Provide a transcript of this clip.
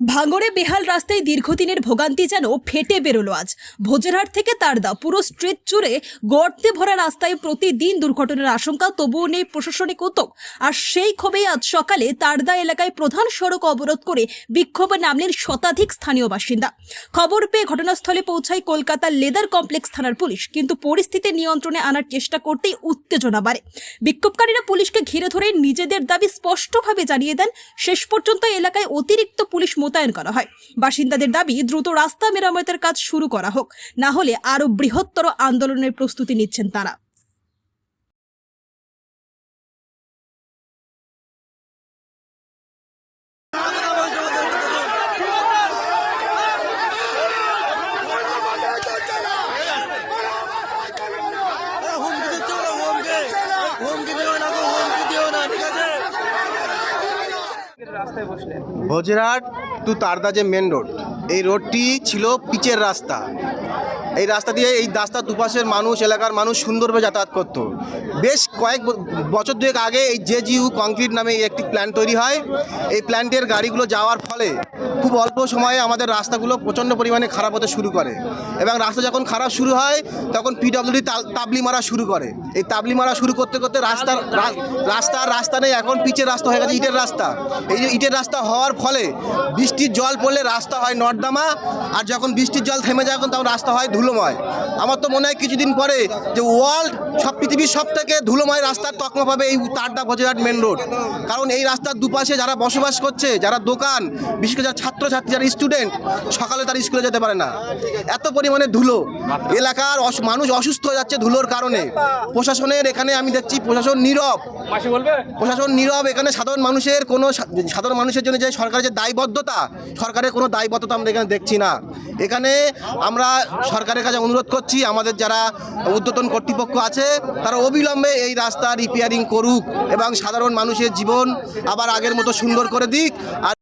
ভাঙড়ে বেহাল রাস্তায় দীর্ঘদিনের ভোগান্তি যেন ফেটে বেরোলো আজ। ভোজেরহাট থেকে তারদা, পুরো স্ট্রেট জুড়ে গর্তে ভরা রাস্তায় প্রতিদিন দুর্ঘটনার আশঙ্কা, তবুও নেই প্রশাসনিক উদ্যোগ। আর সেই ক্ষোভেই আজ সকালে তারদা এলাকায় প্রধান সড়ক অবরোধ করে বিক্ষোভে নামলেন শতাধিক স্থানীয় বাসিন্দা। খবর পেয়ে ঘটনাস্থলে পৌঁছায় কলকাতার লেদার কমপ্লেক্স থানার পুলিশ, কিন্তু পরিস্থিতি নিয়ন্ত্রণে আনার চেষ্টা করতেই উত্তেজনা বাড়ে। বিক্ষোভকারীরা পুলিশকে ঘিরে ধরে নিজেদের দাবি স্পষ্টভাবে জানিয়ে দেন। শেষ পর্যন্ত এলাকায় অতিরিক্ত পুলিশ মোতায়েন করা হয়। বাসিন্দাদের দাবি, দ্রুত রাস্তা মেরামতের কাজ শুরু করা হোক। না হলে আরও বৃহত্তর আন্দোলনের প্রস্তুতি নিচ্ছেন তারা। ভোজরাট টু তারদা যে মেন রোড এই রোডটি ছিল পিচের রাস্তা। এই রাস্তা দিয়ে এই রাস্তার দুপাশের মানুষ, এলাকার মানুষ সুন্দরভাবে যাতায়াত করত। বেশ কয়েক বছর দুয়েক আগে এই জে জিউ কংক্রিট নামে একটি প্ল্যান্ট তৈরি হয়। এই প্ল্যান্টের গাড়িগুলো যাওয়ার ফলে খুব অল্প সময়ে আমাদের রাস্তাগুলো প্রচণ্ড পরিমাণে খারাপ হতে শুরু করে এবং রাস্তা যখন খারাপ শুরু হয়, তখন পিডব্লিউডি তাবলি মারা শুরু করে। এই তাবলি মারা শুরু করতে করতে রাস্তার রা- রাস্তার রাস্তা নেই, এখন পিচের রাস্তা হয়ে গেছে ইটের রাস্তা। এই যে ইটের রাস্তা হওয়ার ফলে বৃষ্টির জল পড়লে রাস্তা হয় নর্দমা, আর যখন বৃষ্টির জল থেমে যায়, তখন রাস্তা হয় ধুলোময়। আমার তো মনে হয় কিছুদিন পরে যে ওয়ার্ল্ড সব পৃথিবীর সব থেকে ধুলোময় রাস্তার তকমা পাবে এই তারদা ভোজরাট মেন রোড কারণ এই রাস্তার দুপাশে যারা বসবাস করছে যারা দোকান বিশেষ করে যারা ছাত্রছাত্রী যারা স্টুডেন্ট সকালে তারা স্কুলে যেতে পারে না। এত পরিমাণে ধুলো। এলাকার মানুষ অসুস্থ হয়ে যাচ্ছে ধুলোর কারণে। প্রশাসনের এখানে আমি দেখছি প্রশাসন নীরব। প্রশাসন নীরব। এখানে সাধারণ মানুষের কোনো সাধারণ মানুষের জন্য যে সরকারের যে দায়বদ্ধতা সরকারের কোনো দায়বদ্ধতা আমরা এখানে দেখছি না। এখানে আমরা সরকারের কাছে অনুরোধ করছি, আমাদের যারা উদ্যতন কর্তৃপক্ষ আছে, তারা অবিলম্বে এই রাস্তা রিপেয়ারিং করুক এবং সাধারণ মানুষের জীবন আবার আগের মতো সুন্দর করে দিক। আর